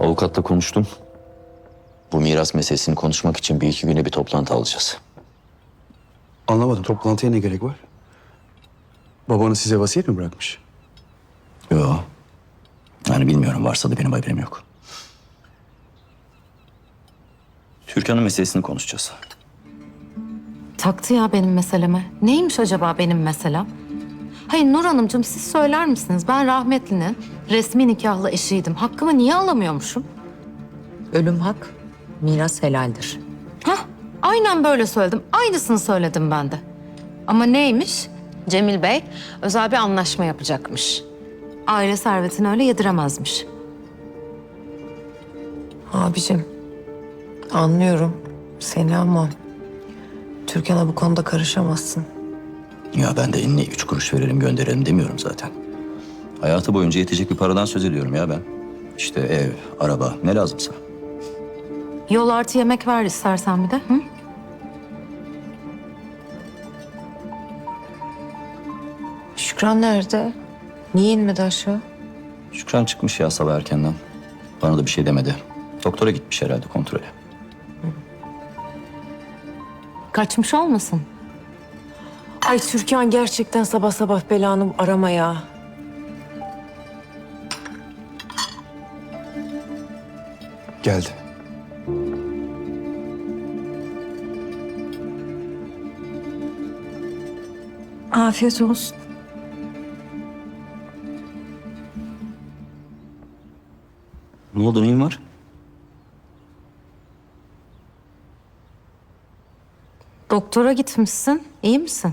Avukatla konuştum. Bu miras meselesini konuşmak için bir iki güne bir toplantı alacağız. Anlamadım. Toplantıya ne gerek var? Babanız size vasiyet mi bırakmış? Yo. Yani bilmiyorum varsa da benim haberim yok. Türkan'ın meselesini konuşacağız. Taktı ya benim meseleme. Neymiş acaba benim meselem? Hayır Nur Hanımcığım siz söyler misiniz? Ben rahmetlinin resmi nikahlı eşiydim. Hakkımı niye alamıyormuşum? Ölüm hak, miras helaldir. Hah, aynen böyle söyledim. Aynısını söyledim ben de. Ama neymiş? Cemil Bey özel bir anlaşma yapacakmış. Aile servetini öyle yediremezmiş. Abicim, anlıyorum seni ama Türkan'a bu konuda karışamazsın. Ya ben de eline üç kuruş verelim gönderelim demiyorum zaten. Hayatı boyunca yetecek bir paradan söz ediyorum ya ben. İşte ev, araba ne lazımsa. Yol artı yemek ver istersen bir de. Hı? Şükran nerede? Niye inmedi aşağı? Şükran çıkmış ya sabah erkenden. Bana da bir şey demedi. Doktora gitmiş herhalde kontrole. Kaçmış olmasın? Ay Türkan gerçekten sabah sabah belanı arama ya. Geldi. Afiyet olsun. Ne oldu neyin var? Doktora gitmişsin. İyi misin?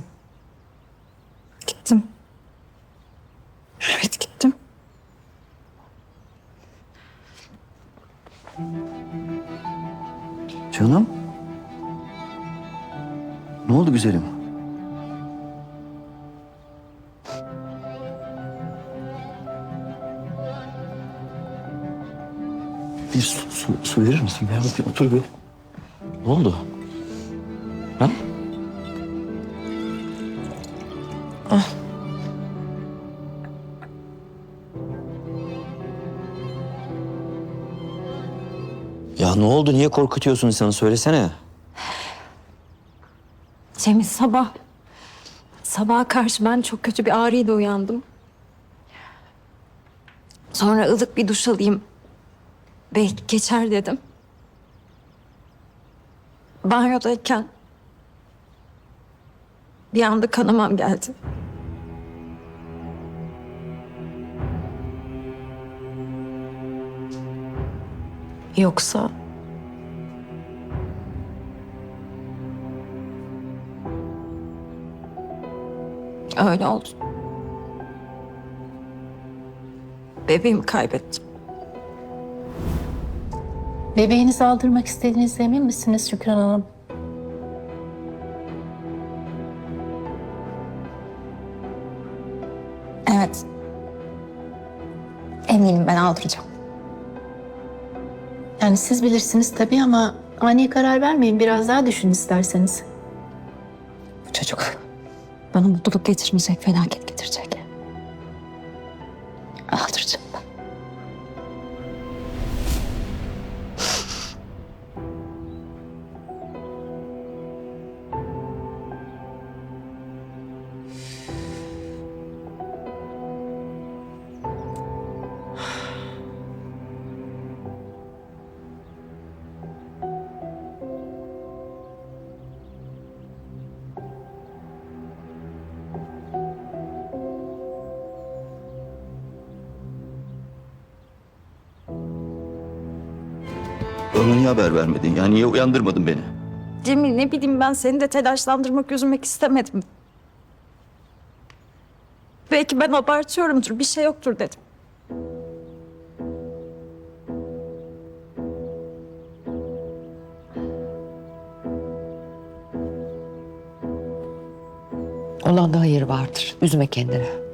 Canım. Ne oldu güzelim? Bir su, su, su verir misin? Ya bir otur bir. Ne oldu? Ha? Ya ne oldu? Niye korkutuyorsun insanı? Söylesene. Cemil sabah, sabaha karşı ben çok kötü bir ağrıyla uyandım. Sonra ılık bir duş alayım. Belki geçer dedim. Banyodayken bir anda kanamam geldi. Yoksa öyle oldu. Bebeğimi kaybettim. Bebeğinizi aldırmak istediğinizde emin misiniz Şükran Hanım? Evet. Eminim ben aldıracağım. Yani siz bilirsiniz tabii ama ani karar vermeyin. Biraz daha düşün isterseniz. Bu çocuk bana mutluluk getirmeyecek, felaket Bana niye haber vermedin? Ya niye uyandırmadın beni? Cemil ne bileyim ben seni de telaşlandırmak, üzülmek istemedim. Belki ben abartıyorumdur, bir şey yoktur dedim. Olan da hayır vardır. Üzme kendini.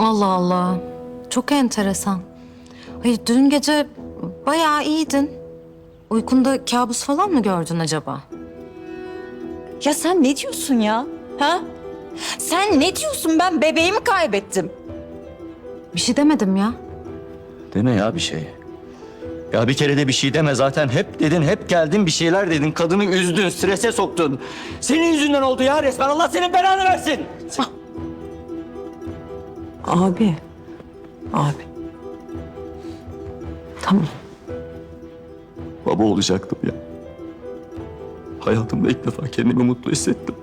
Allah Allah. Çok enteresan. Hayır dün gece bayağı iyiydin. Uykunda kabus falan mı gördün acaba? Ya sen ne diyorsun ya? Ha? Sen ne diyorsun? Ben bebeğimi kaybettim. Bir şey demedim ya. Deme ya bir şey. Ya bir kere de bir şey deme zaten. Hep dedin, hep geldin bir şeyler dedin. Kadını üzdün, strese soktun. Senin yüzünden oldu ya resmen. Allah senin belanı versin. Abi. Abi. Tamam. Baba olacaktım ya. Hayatımda ilk defa kendimi mutlu hissettim.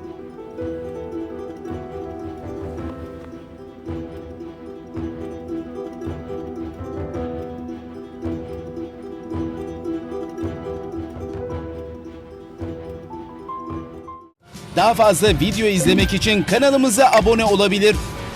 Daha fazla video izlemek için kanalımıza abone olabilir.